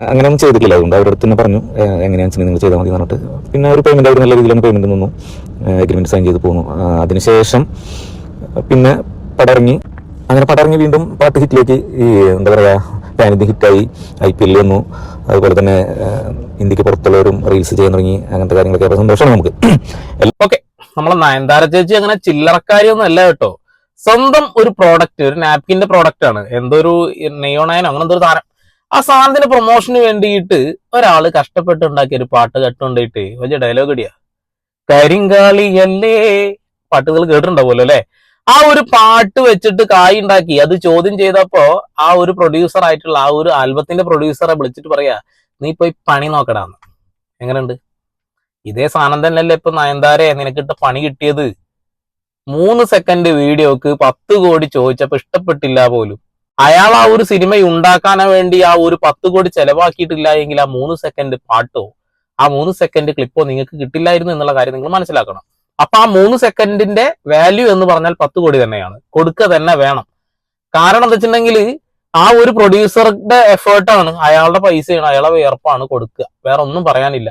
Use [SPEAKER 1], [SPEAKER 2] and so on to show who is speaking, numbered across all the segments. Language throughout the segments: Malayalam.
[SPEAKER 1] അങ്ങനെ ഒന്നും ചെയ്തിട്ടില്ല. അതുകൊണ്ട് അവരുടെ തന്നെ പറഞ്ഞു എങ്ങനെയാണെന്ന് വെച്ചാൽ നിങ്ങൾ ചെയ്താൽ മതി പറഞ്ഞിട്ട്. പിന്നെ ഒരു പേയ്മെന്റ് അവർ നല്ല രീതിയിലാണ് പേയ്മെന്റ് നിന്നു. എഗ്രിമെന്റ് സൈൻ ചെയ്ത് പോന്നു. അതിനുശേഷം പിന്നെ പടറങ്ങി അങ്ങനെ പടറങ്ങി വീണ്ടും പാട്ട് ഹിറ്റിലേക്ക് ഈ എന്താ പറയാ പാനിധി ഹിറ്റായി. ഐ പി എല്ലിൽ വന്നു. അതുപോലെ തന്നെ ഇന്ത്യയ്ക്ക് പുറത്തുള്ളവരും റീൽസ് ചെയ്യാൻ തുടങ്ങി അങ്ങനത്തെ കാര്യങ്ങളൊക്കെ. സന്തോഷമാണ് നമുക്ക്.
[SPEAKER 2] ഓക്കെ നമ്മളെ നയൻതാര ചേച്ചി അങ്ങനെ ചില്ലറക്കാരിയൊന്നും അല്ല കേട്ടോ. സ്വന്തം ഒരു പ്രോഡക്റ്റ് ഒരു നാപ്കിന്റെ പ്രോഡക്റ്റ് ആണ്. എന്തോ ഒരു നെയോണയനോ അങ്ങനെ എന്തോ ഒരു താരം ആ സാധനത്തിന്റെ പ്രൊമോഷന് വേണ്ടിയിട്ട് ഒരാൾ കഷ്ടപ്പെട്ടുണ്ടാക്കിയ ഒരു പാട്ട് കെട്ടുണ്ടായിട്ട് വലിയ ഡയലോഗ് ഇടിയാ. കരിങ്കാളിയല്ലേ പാട്ടുകൾ കേട്ടിട്ടുണ്ടാവുമല്ലോ അല്ലെ? ആ ഒരു പാട്ട് വെച്ചിട്ട് കായ് ഉണ്ടാക്കി അത് ചോദ്യം ചെയ്തപ്പോ ആ ഒരു പ്രൊഡ്യൂസർ ആയിട്ടുള്ള ആ ഒരു ആൽബത്തിന്റെ പ്രൊഡ്യൂസറെ വിളിച്ചിട്ട് പറയാ നീ പോയി പണി നോക്കടാന്ന്. എങ്ങനെയുണ്ട്? ഇതേ സാധനം തന്നെയല്ലേ ഇപ്പൊ നയൻതാരെ നിനക്കിട്ട് പണി കിട്ടിയത്? മൂന്ന് സെക്കൻഡ് വീഡിയോക്ക് പത്ത് കോടി ചോദിച്ചപ്പോ ഇഷ്ടപ്പെട്ടില്ല പോലും. അയാൾ ആ ഒരു സിനിമ ഉണ്ടാക്കാൻ വേണ്ടി ആ ഒരു പത്ത് കോടി ചെലവാക്കിയിട്ടില്ല എങ്കിൽ ആ മൂന്ന് സെക്കൻഡ് പാട്ടോ ആ മൂന്ന് സെക്കൻഡ് ക്ലിപ്പോ നിങ്ങൾക്ക് കിട്ടില്ലായിരുന്നു എന്നുള്ള കാര്യം നിങ്ങൾ മനസ്സിലാക്കണം. അപ്പൊ ആ മൂന്ന് സെക്കൻഡിന്റെ വാല്യൂ എന്ന് പറഞ്ഞാൽ പത്ത് കോടി തന്നെയാണ്. കൊടുക്കുക തന്നെ വേണം. കാരണം എന്താ വെച്ചിട്ടുണ്ടെങ്കിൽ ആ ഒരു പ്രൊഡ്യൂസറുടെ എഫേർട്ടാണ് അയാളുടെ പൈസയാണ് അയാളുടെ വിയർപ്പാണ് കൊടുക്കുക. വേറെ ഒന്നും പറയാനില്ല.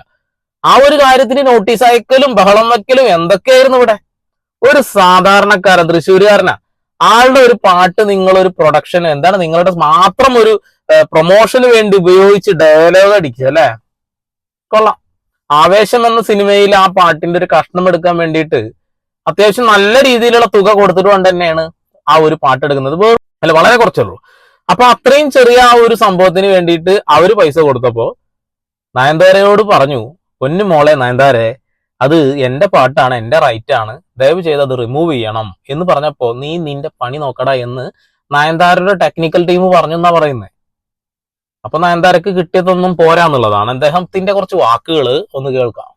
[SPEAKER 2] ആ ഒരു കാര്യത്തിന് നോട്ടീസ് അയക്കലും ബഹളം വെക്കലും എന്തൊക്കെയായിരുന്നു ഇവിടെ? ഒരു സാധാരണക്കാരൻ തൃശ്ശൂരുകാരനാ. ആളുടെ ഒരു പാട്ട് നിങ്ങളൊരു പ്രൊഡക്ഷൻ എന്താണ് നിങ്ങളുടെ മാത്രം ഒരു പ്രൊമോഷന് വേണ്ടി ഉപയോഗിച്ച് ഡയലോഗ് അടിക്കുക അല്ലെ? കൊള്ളാം. ആവേശം എന്ന സിനിമയിൽ ആ പാട്ടിന്റെ ഒരു കഷ്ണം എടുക്കാൻ വേണ്ടിയിട്ട് അത്യാവശ്യം നല്ല രീതിയിലുള്ള തുക കൊടുത്തിട്ട് കൊണ്ട് തന്നെയാണ് ആ ഒരു പാട്ട് എടുക്കുന്നത്. അല്ല വളരെ കുറച്ചുള്ളൂ അപ്പൊ അത്രയും ചെറിയ ആ ഒരു സംഭവത്തിന് വേണ്ടിയിട്ട് അവർ പൈസ കൊടുത്തപ്പോ നയൻതാരയോട് പറഞ്ഞു പൊന്നു മോളെ നയൻതാരെ അത് എന്റെ പാട്ടാണ് എന്റെ റൈറ്റ് ആണ്. ദയവ് ചെയ്ത് അത് റിമൂവ് ചെയ്യണം എന്ന് പറഞ്ഞപ്പോൾ നീ നിന്റെ പണി നോക്കടാ എന്ന് നയൻതാരയുടെ ടെക്നിക്കൽ ടീം പറഞ്ഞു എന്നാ പറയുന്നത് അപ്പൊ നയൻതാരക്ക് കിട്ടിയതൊന്നും പോരാന്നുള്ളതാണ് അദ്ദേഹത്തിന്റെ കുറച്ച് വാക്കുകൾ ഒന്ന് കേൾക്കാം.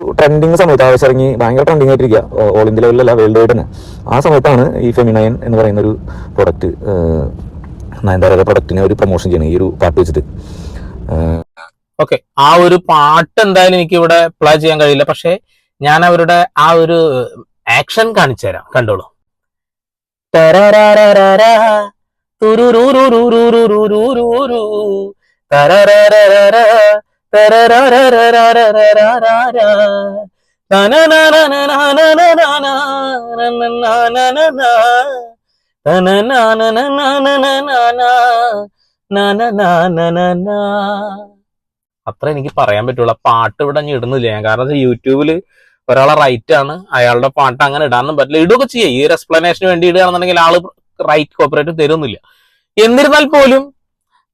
[SPEAKER 1] ട്രെൻഡിങ് സമയത്ത് ആവശ്യം ഇറങ്ങി ഭയങ്കര ട്രെൻഡിങ് ആയിട്ടിരിക്കുക. ഓൾ ഇന്ത്യ ലെവലിലല്ല വേൾഡ് വൈഡ് തന്നെ. ആ സമയത്താണ് ഈ ഫെമിനയൻ എന്ന് പറയുന്ന ഒരു പ്രൊഡക്റ്റ് നയൻതാരയുടെ പ്രൊഡക്റ്റിനെ ഒരു പ്രൊമോഷൻ ചെയ്യണം. ഈ ഒരു പാട്ട് വെച്ചിട്ട്.
[SPEAKER 2] ഓക്കെ ആ ഒരു പാട്ട് എന്തായാലും എനിക്ക് ഇവിടെ പ്ലേ ചെയ്യാൻ കഴിയില്ല. പക്ഷെ ഞാൻ അവരുടെ ആ ഒരു ആക്ഷൻ കാണിച്ചു തരാം. കണ്ടോളൂ. അത്ര എനിക്ക് പറയാൻ പറ്റുള്ളൂ പാട്ട് ഇവിടെ ഞാൻ ഇടുന്നില്ല ഞാൻ. കാരണം യൂട്യൂബിൽ ഒരാളെ റൈറ്റ് ആണ് അയാളുടെ പാട്ട് അങ്ങനെ ഇടാനും പറ്റില്ല. ഇടുകയൊക്കെ ചെയ്യാം. ഈ ഒരു എക്സ്പ്ലനേഷന് വേണ്ടി ഇടുകയാണെന്നുണ്ടെങ്കിൽ ആൾ റൈറ്റ് കോപ്പറേറ്റ് തരുന്നില്ല. എന്നിരുന്നാൽ പോലും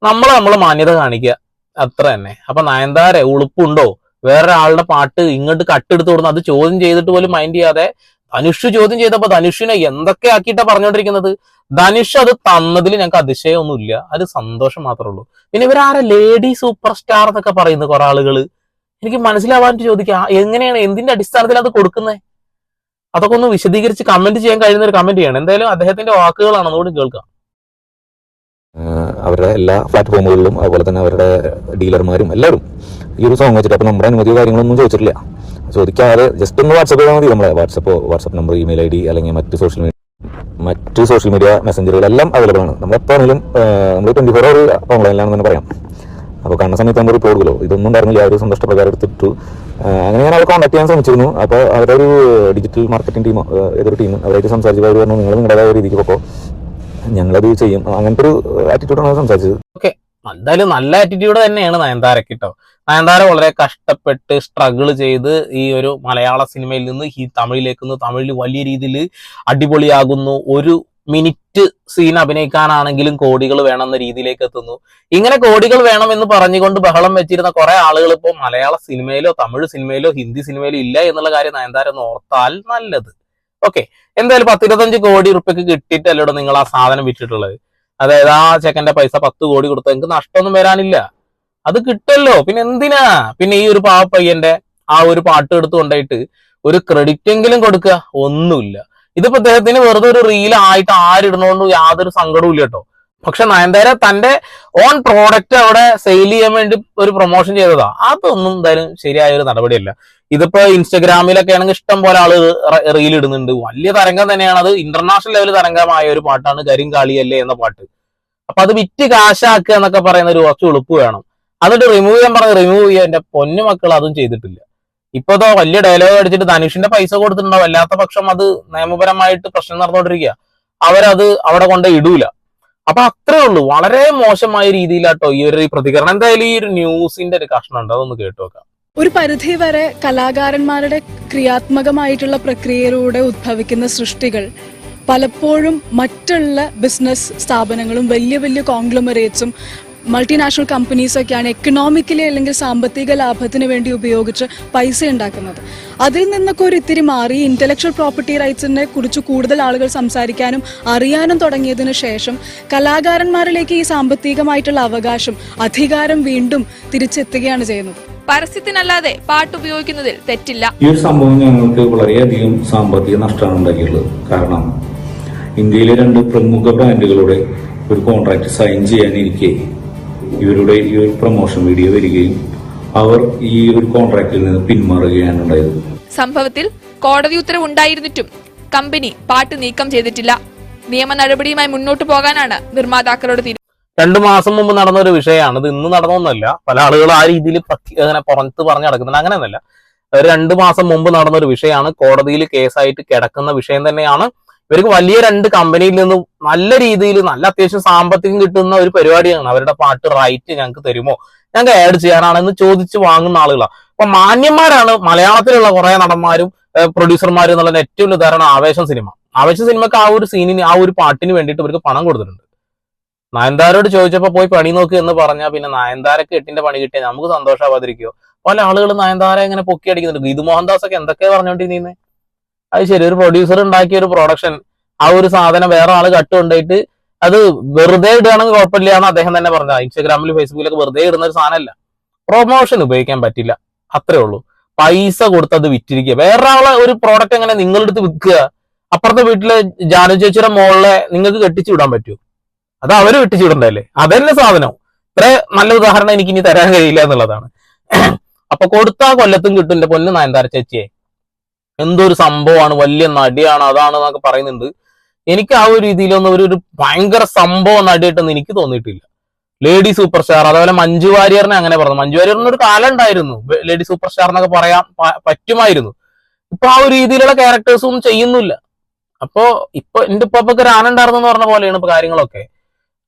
[SPEAKER 2] നമ്മൾ നമ്മൾ മാന്യത കാണിക്കുക. അത്ര തന്നെ. അപ്പൊ നയൻതാരെ ഉളുപ്പുണ്ടോ? വേറൊരാളുടെ പാട്ട് ഇങ്ങോട്ട് കട്ടെടുത്ത് കൊടുന്ന് അത് ചോദ്യം ചെയ്തിട്ട് പോലും മൈൻഡ് ചെയ്യാതെ ധനുഷ് ചോദ്യം ചെയ്തപ്പോ ധനുഷിനെ എന്തൊക്കെ ആക്കിയിട്ടാ പറഞ്ഞുകൊണ്ടിരിക്കുന്നത് ധനുഷ് അത് തന്നതിൽ ഞങ്ങൾക്ക് അതിശയമൊന്നുമില്ല. അത് സന്തോഷം മാത്രമേ ഉള്ളൂ. പിന്നെ ഇവരാരെ? ലേഡി സൂപ്പർ സ്റ്റാർ എന്നൊക്കെ പറയുന്ന കുറെ ആളുകൾ എനിക്ക് മനസ്സിലാവാൻ ചോദിക്കാം. എങ്ങനെയാണ്? എന്തിന്റെ അടിസ്ഥാനത്തിൽ അത് കൊടുക്കുന്നത് അതൊക്കെ ഒന്ന് വിശദീകരിച്ച് കമന്റ് ചെയ്യാൻ കഴിയുന്ന ഒരു കമന്റ് ചെയ്യണം. എന്തായാലും അദ്ദേഹത്തിന്റെ വാക്കുകളാണ് അതുകൊണ്ട് കേൾക്കാം.
[SPEAKER 1] അവരുടെ എല്ലാ പ്ലാറ്റ്ഫോമുകളിലും അതുപോലെ തന്നെ അവരുടെ ഡീലർമാരും എല്ലാവരും ഈ ഒരു സോങ് വെച്ചിട്ട് അപ്പോൾ നമ്മുടെ അനുമതിയോ കാര്യങ്ങളൊന്നും ചോദിച്ചിട്ടില്ല. ചോദിക്കാതെ ജസ്റ്റ് ഒന്ന് വാട്സപ്പ് ചെയ്താൽ മതി. നമ്മളെ WhatsApp WhatsApp number email I D അല്ലെങ്കിൽ മറ്റ് സോഷ്യൽ മീഡിയ മറ്റ് സോഷ്യൽ മീഡിയ മെസ്സഞ്ചറുകളെല്ലാം അവൈലബിൾ ആണ്. നമ്മൾ എപ്പോൾ ആണെങ്കിലും നമ്മൾ ട്വന്റി ഫോർ അവർ ഓൺലൈനിലാണെന്ന് തന്നെ പറയാം. അപ്പോൾ കണ്ട സമയത്ത് നമ്മൾ റിപ്പോർട്ട് ഇതൊന്നും ഉണ്ടായിരുന്നില്ല. ഒരു സന്തോഷപ്രകാരം എടുത്തിട്ടു. അങ്ങനെ ഞാൻ അവരെ കോൺടാക്ട് ചെയ്യാൻ ശ്രമിച്ചിരുന്നു. അപ്പോൾ അവരൊരു ഡിജിറ്റൽ മാർക്കറ്റിംഗ് ടീമോ ഏതൊരു ടീം അവരായിട്ട് സംസാരിച്ചപ്പോൾ അവർ പറഞ്ഞു നിങ്ങൾ നിങ്ങളുടേതായ രീതിക്ക് പോക്കോ. ഞങ്ങളത് ചെയ്യും. അങ്ങനത്തെ ഒരു ആറ്റിറ്റ്യൂഡാണ് സംസാരിച്ചത്.
[SPEAKER 2] എന്തായാലും നല്ല ആറ്റിറ്റ്യൂഡ് തന്നെയാണ് നയൻതാരക്ക് കേട്ടോ നയൻതാര വളരെ കഷ്ടപ്പെട്ട് സ്ട്രഗിൾ ചെയ്ത് ഈ ഒരു മലയാള സിനിമയിൽ നിന്ന് ഈ തമിഴിലേക്ക് തമിഴിൽ വലിയ രീതിയിൽ അടിപൊളിയാകുന്നു. ഒരു മിനിറ്റ് സീൻ അഭിനയിക്കാനാണെങ്കിലും കോടികൾ വേണമെന്ന രീതിയിലേക്ക് എത്തുന്നു. ഇങ്ങനെ കോടികൾ വേണം എന്ന് പറഞ്ഞുകൊണ്ട് ബഹളം വെച്ചിരുന്ന കുറെ ആളുകൾ ഇപ്പോൾ മലയാള സിനിമയിലോ തമിഴ് സിനിമയിലോ ഹിന്ദി സിനിമയിലോ ഇല്ല എന്നുള്ള കാര്യം നയൻതാര ഒന്ന് ഓർത്താൽ നല്ലത്. ഓക്കെ എന്തായാലും പത്തിരുപത്തഞ്ച് കോടി റുപ്യക്ക് കിട്ടിയിട്ടല്ലോ നിങ്ങൾ ആ സാധനം വിറ്റിട്ടുള്ളത്? അതായത് ആ ചെക്കന്റെ പൈസ പത്ത് കോടി കൊടുത്ത നിങ്ങൾക്ക് നഷ്ടമൊന്നും വരാനില്ല. അത് കിട്ടല്ലോ പിന്നെ എന്തിനാ? പിന്നെ ഈ ഒരു പാവപ്പയ്യന്റെ ആ ഒരു പാട്ട് എടുത്തു കൊണ്ടായിട്ട് ഒരു ക്രെഡിറ്റ് എങ്കിലും കൊടുക്കുക ഒന്നുമില്ല. ഇതിപ്പോ അദ്ദേഹത്തിന് വെറുതെ ഒരു റീൽ ആയിട്ട് ആരിടുന്നോണ്ട് യാതൊരു സങ്കടവും ഇല്ല കേട്ടോ. പക്ഷെ നയൻതാര തന്റെ ഓൺ പ്രോഡക്റ്റ് അവിടെ സെയിൽ ചെയ്യാൻ വേണ്ടി ഒരു പ്രൊമോഷൻ ചെയ്തതാ. അതൊന്നും എന്തായാലും ശരിയായ ഒരു നടപടിയല്ല. ഇതിപ്പോ ഇൻസ്റ്റഗ്രാമിലൊക്കെ ആണെങ്കിൽ ഇഷ്ടം പോലെ ആൾ റീൽ ഇടുന്നുണ്ട്. വലിയ തരംഗം തന്നെയാണ്. അത് ഇന്റർനാഷണൽ ലെവൽ തരംഗമായ ഒരു പാട്ടാണ് കരിങ്കാളിയല്ലേ എന്ന പാട്ട്. അപ്പൊ അത് വിറ്റ് കാശാക്കുക എന്നൊക്കെ പറയുന്ന ഒരു കുറച്ച് എളുപ്പ് വേണം. എന്നിട്ട് റിമൂവ് ചെയ്യാൻ പറഞ്ഞ് റിമൂവ് ചെയ്യാൻ എന്റെ പൊന്നു മക്കൾ അതും ചെയ്തിട്ടില്ല. ഇപ്പൊ ഇതോ വലിയ ഡയലോഗ് അടിച്ചിട്ട് ധനുഷിന്റെ പൈസ കൊടുത്തിട്ടുണ്ടാവും അല്ലാത്ത പക്ഷം അത് നിയമപരമായിട്ട് പ്രശ്നം നടന്നുകൊണ്ടിരിക്കുക അവരത് അവിടെ കൊണ്ട് ഇടൂല. അപ്പൊ അത്രേ ഉള്ളൂ. വളരെ മോശമായ രീതിയിലാട്ടോ ഈ ഒരു പ്രതികരണം. എന്തായാലും ഈ ഒരു ന്യൂസിന്റെ ഒരു കഷ്ണം ഉണ്ട്. അതൊന്ന് കേട്ടു നോക്കാം.
[SPEAKER 3] ഒരു പരിധി വരെ കലാകാരന്മാരുടെ ക്രിയാത്മകമായിട്ടുള്ള പ്രക്രിയയിലൂടെ ഉദ്ഭവിക്കുന്ന സൃഷ്ടികൾ പലപ്പോഴും മറ്റുള്ള ബിസിനസ് സ്ഥാപനങ്ങളും വലിയ വലിയ കോൺഗ്ലമറേറ്റ്സും മൾട്ടിനാഷണൽ കമ്പനീസൊക്കെയാണ് എക്കണോമിക്കലി അല്ലെങ്കിൽ സാമ്പത്തിക ലാഭത്തിന് വേണ്ടി ഉപയോഗിച്ച് പൈസ ഉണ്ടാക്കുന്നത്. അതിൽ നിന്നൊക്കെ ഒരു ഇത്തിരി മാറി ഇന്റലക്ച്വൽ പ്രോപ്പർട്ടി റൈറ്റ്സിനെ കുറിച്ച് കൂടുതൽ ആളുകൾ സംസാരിക്കാനും അറിയാനും തുടങ്ങിയതിനു ശേഷം കലാകാരന്മാരിലേക്ക് ഈ സാമ്പത്തികമായിട്ടുള്ള അവകാശം അധികാരം വീണ്ടും തിരിച്ചെത്തുകയാണ് ചെയ്യുന്നത്.
[SPEAKER 4] പരസ്യത്തിനല്ലാതെ പാട്ട് ഉപയോഗിക്കുന്നതിൽ തെറ്റില്ല.
[SPEAKER 5] ഈ ഒരു സംഭവം ഞങ്ങൾക്ക് വളരെയധികം സാമ്പത്തിക നഷ്ടമാണ് ഉണ്ടാക്കിയിട്ടുള്ളത്. കാരണം ഇന്ത്യയിലെ രണ്ട് പ്രമുഖ ബ്രാൻഡുകളുടെ ഒരു കോൺട്രാക്ട് സൈൻ ചെയ്യാനിരിക്കെ ഇവരുടെ ഈ ഒരു പ്രൊമോഷൻ വീഡിയോ വരികയും അവർ ഈ ഒരു കോൺട്രാക്റ്റിൽ നിന്ന് പിന്മാറുകയാണ് ഉണ്ടായത്
[SPEAKER 4] സംഭവത്തിൽ കോടതി ഉത്തരവ് ഉണ്ടായിരുന്നിട്ടും കമ്പനി പാട്ട് നീക്കം ചെയ്തിട്ടില്ല. നിയമ നടപടിയുമായി മുന്നോട്ടു പോകാനാണ് നിർമ്മാതാക്കളോട് തീരുമാനം
[SPEAKER 2] രണ്ടു മാസം മുമ്പ് നടന്ന ഒരു വിഷയമാണ്. ഇത് ഇന്ന് നടന്നൊന്നുമല്ല പല ആളുകൾ ആ രീതിയിൽ അങ്ങനെ പുറത്ത് പറഞ്ഞു നടക്കുന്നുണ്ട്. അങ്ങനെയൊന്നുമല്ല ഒരു രണ്ടു മാസം മുമ്പ് നടന്ന ഒരു വിഷയമാണ്. കോടതിയിൽ കേസായിട്ട് കിടക്കുന്ന വിഷയം തന്നെയാണ്. ഇവർക്ക് വലിയ രണ്ട് കമ്പനിയിൽ നിന്ന് നല്ല രീതിയിൽ നല്ല അത്യാവശ്യം സാമ്പത്തികം കിട്ടുന്ന ഒരു പരിപാടിയാണ്. അവരുടെ പാട്ട് റൈറ്റ് ഞങ്ങൾക്ക് തരുമോ? ഞങ്ങൾക്ക് ആഡ് ചെയ്യാനാണെന്ന് ചോദിച്ച് വാങ്ങുന്ന ആളുകളാണ് അപ്പൊ മാന്യന്മാരാണ് മലയാളത്തിലുള്ള കുറെ നടന്മാരും പ്രൊഡ്യൂസർമാരും എന്നുള്ള ഏറ്റവും ഉദാഹരണം ആവേശം സിനിമ. ആവേശ സിനിമക്ക് ആ ഒരു സീനിന് ആ ഒരു പാട്ടിന് വേണ്ടിയിട്ട് ഇവർക്ക് പണം കൊടുത്തിട്ടുണ്ട്. നയൻതാരോട് ചോദിച്ചപ്പോ പോയി പണി നോക്ക് എന്ന് പറഞ്ഞാൽ പിന്നെ നയൻതാരക്ക് എട്ടിന്റെ പണി കിട്ടിയാൽ നമുക്ക് സന്തോഷമാവാതിരിക്കുമോ പല ആളുകൾ നയൻതാര ഇങ്ങനെ പൊക്കി അടിക്കുന്നുണ്ട്. ഗീതു മോഹൻദാസ് ഒക്കെ എന്തൊക്കെയാ പറഞ്ഞോണ്ടിരുന്നേ അത് ശരി ഒരു പ്രൊഡ്യൂസർ ഉണ്ടാക്കിയ ഒരു പ്രൊഡക്ഷൻ ആ ഒരു സാധനം വേറെ ആൾ കട്ടുകൊണ്ടായിട്ട് അത് വെറുതെ ഇടുകയാണെങ്കിൽ കുഴപ്പമില്ല എന്ന് അദ്ദേഹം തന്നെ പറഞ്ഞത്. ഇൻസ്റ്റാഗ്രാമിൽ ഫേസ്ബുക്കിലൊക്കെ വെറുതെ ഇടുന്ന ഒരു സാധനമല്ല. പ്രൊമോഷൻ ഉപയോഗിക്കാൻ പറ്റില്ല. അത്രേ ഉള്ളൂ. പൈസ കൊടുത്ത് അത് വിറ്റിരിക്കുക. വേറെ ആളെ ഒരു പ്രോഡക്റ്റ് എങ്ങനെ നിങ്ങളെടുത്ത് വിൽക്കുക? അപ്പുറത്തെ വീട്ടിലെ ജാനു ചേച്ചിയുടെ മോളിലെ നിങ്ങൾക്ക് കെട്ടിച്ചു വിടാൻ പറ്റുമോ? അത് അവർ വെട്ടിച്ചു വിടണ്ടല്ലേ അതന്നെ സാധനം. ഇത്ര നല്ല ഉദാഹരണം എനിക്ക് ഇനി തരാൻ കഴിയില്ല എന്നുള്ളതാണ്. അപ്പൊ കൊടുത്താ കൊല്ലത്തും കിട്ടും എന്റെ പൊന്ന് നയൻതാര ചേച്ചിയെ. എന്തോ ഒരു സംഭവമാണ്? വലിയ നടിയാണ് അതാണ് എന്നൊക്കെ പറയുന്നുണ്ട്. എനിക്ക് ആ ഒരു രീതിയിലൊന്നും ഒരു ഒരു ഭയങ്കര സംഭവം നടിയായിട്ടൊന്നും എനിക്ക് തോന്നിയിട്ടില്ല. ലേഡി സൂപ്പർ സ്റ്റാർ അതേപോലെ മഞ്ജു വാര്യറിനെ അങ്ങനെ പറഞ്ഞു. മഞ്ജു വാര്യറിന് ഒരു കാലം ഉണ്ടായിരുന്നു. ലേഡി സൂപ്പർ സ്റ്റാർ എന്നൊക്കെ പറയാൻ പറ്റുമായിരുന്നു. ഇപ്പൊ ആ ഒരു രീതിയിലുള്ള ക്യാരക്ടേഴ്സും ചെയ്യുന്നില്ല. അപ്പോ ഇപ്പൊ എന്റെ ഇപ്പൊ ഒരു ആനുണ്ടായിരുന്നു എന്ന് പറഞ്ഞ പോലെയാണ് ഇപ്പൊ കാര്യങ്ങളൊക്കെ.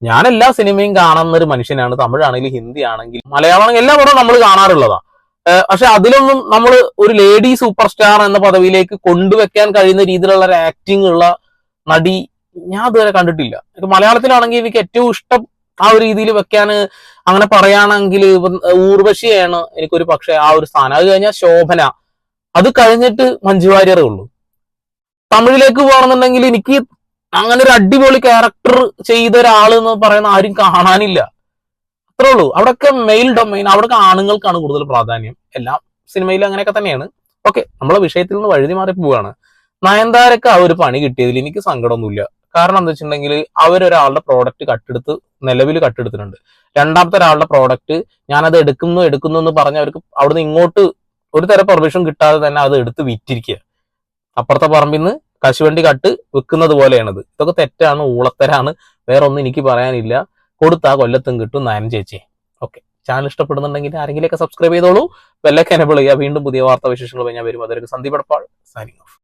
[SPEAKER 2] ഞാൻ എല്ലാ സിനിമയും കാണുന്ന ഒരു മനുഷ്യനാണ്. തമിഴാണെങ്കിലും ഹിന്ദി ആണെങ്കിലും മലയാളം എല്ലാ പടവും നമ്മൾ കാണാറുള്ളതാ. പക്ഷെ അതിലൊന്നും നമ്മൾ ഒരു ലേഡി സൂപ്പർ സ്റ്റാർ എന്ന പദവിയിലേക്ക് കൊണ്ടുവെക്കാൻ കഴിയുന്ന രീതിയിലുള്ള ഒരു ആക്ടിംഗ് ഉള്ള നടി ഞാൻ ഇതുവരെ കണ്ടിട്ടില്ല. മലയാളത്തിലാണെങ്കിൽ എനിക്ക് ഏറ്റവും ഇഷ്ടം ആ ഒരു രീതിയിൽ വെക്കാൻ അങ്ങനെ പറയുകയാണെങ്കിൽ ഊർവശിയാണ് എനിക്കൊരു പക്ഷേ ആ ഒരു സ്ഥാനം. അത് കഴിഞ്ഞാൽ ശോഭന. അത് കഴിഞ്ഞിട്ട് മഞ്ജു വാര്യറേ ഉള്ളൂ. തമിഴിലേക്ക് പോകണമെന്നുണ്ടെങ്കിൽ എനിക്ക് അങ്ങനെ ഒരു അടിപൊളി ക്യാരക്ടർ ചെയ്ത ഒരാൾ എന്ന് പറയുന്ന ആരും കാണാനില്ല. അത്രേ ഉള്ളൂ. അവിടെയൊക്കെ മെയിൽ ഡൊമൈൻ അവിടെയൊക്കെ ആണുങ്ങൾക്കാണ് കൂടുതൽ പ്രാധാന്യം. എല്ലാം സിനിമയിൽ അങ്ങനെയൊക്കെ തന്നെയാണ്. ഓക്കെ നമ്മളെ വിഷയത്തിൽ നിന്ന് വഴുതി മാറി പോവാണ് നയൻതാരക്ക് ആ ഒരു പണി കിട്ടിയതിൽ എനിക്ക് സങ്കടമൊന്നുമില്ല. കാരണം എന്താ വെച്ചിട്ടുണ്ടെങ്കിൽ അവരൊരാളുടെ പ്രോഡക്റ്റ് കട്ടെടുത്ത് നിലവിൽ കട്ടെടുത്തിട്ടുണ്ട്. രണ്ടാമത്തെ ഒരാളുടെ പ്രോഡക്റ്റ് ഞാനത് എടുക്കുന്നു എടുക്കുന്നു എന്ന് പറഞ്ഞ് അവർക്ക് അവിടുന്ന് ഇങ്ങോട്ട് ഒരു തരം പെർമിഷൻ കിട്ടാതെ തന്നെ അത് എടുത്ത് വിറ്റിരിക്കുക. അപ്പുറത്തെ പറമ്പിൽ നിന്ന് കശുവണ്ടി കട്ട് വെക്കുന്നത് പോലെയാണത്. ഇതൊക്കെ തെറ്റാണ് ഊളത്തരാണ്. വേറെ ഒന്നും എനിക്ക് പറയാനില്ല. കൊടുത്താ കൊല്ലത്തും കിട്ടും നയൻ ചേച്ചി. ഓക്കെ ചാനൽ ഇഷ്ടപ്പെടുന്നുണ്ടെങ്കിൽ ആരെങ്കിലുമൊക്കെ സബ്സ്ക്രൈബ് ചെയ്തോളൂ. ബെല്ലൊക്കെ എനബിൾ ചെയ്യുക. വീണ്ടും പുതിയ വാർത്താ വിശേഷങ്ങൾ ഞാൻ വരും അതൊരു സന്ദീപ് എടപ്പാൾ സൈനിങ് ഓഫ്